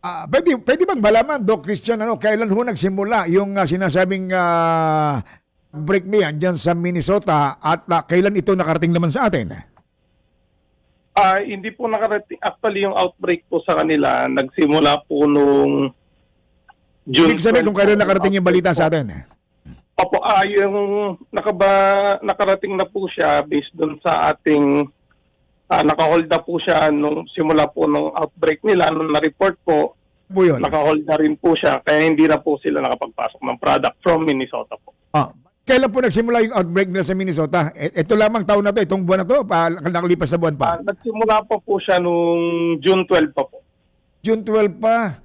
Ah, pwede, pwede bang malaman, Doc Christian, ano, kailan ho nagsimula yung ah, sinasabing ah, break niyan dyan sa Minnesota at ah, kailan ito nakarating naman sa atin? Ah, hindi po nakarating. Actually, yung outbreak po sa kanila, nagsimula po nung June Ibig sabihin 12 kung kailan nakarating yung balita sa atin. po. Opo, ah, yung nakaba, nakarating na po siya based doon sa ating ah, nakahold na po siya nung simula po nung outbreak nila, nung na-report po, Po yun. nakahold na rin po siya. Kaya hindi na po sila nakapagpasok ng product from Minnesota po. Ah, kailan po nagsimula yung outbreak nila sa Minnesota? E- ito lamang taon na to, itong buwan na to, pa, nakalipas na buwan pa. Ah, nagsimula pa po siya nung June 12 pa po. June 12 pa.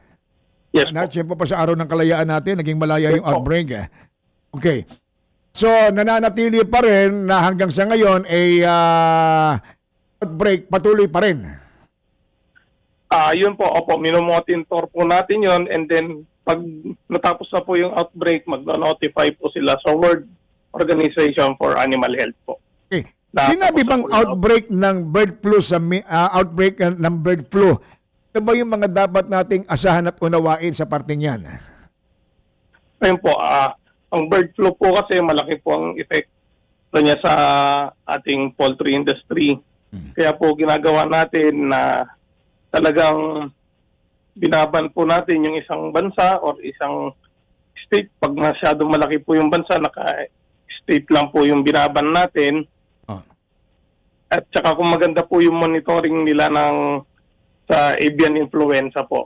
Yes Na, po. siyempre pa sa araw ng kalayaan natin, naging malaya yung Yes po. outbreak. Eh. Okay. So, nananatili pa rin na hanggang sa ngayon ay ah, outbreak patuloy pa rin. Ah, yun po, opo, minomonitor po natin yun and then pag natapos na po yung outbreak, magno-notify po sila sa World Organization for Animal Health po. Okay. Na- Sinabi bang outbreak ng bird flu sa ah, outbreak uh, ng bird flu? Ano ba yung mga dapat nating asahan at unawain sa parting yan? Ayun po, ah, ang bird flu po kasi malaki po ang effect niya sa ating poultry industry. Kaya po ginagawa natin na talagang binaban po natin yung isang bansa or isang state. Pag masyadong malaki po yung bansa, naka-state lang po yung binaban natin. Ah. At saka kung maganda po yung monitoring nila ng sa avian influenza po.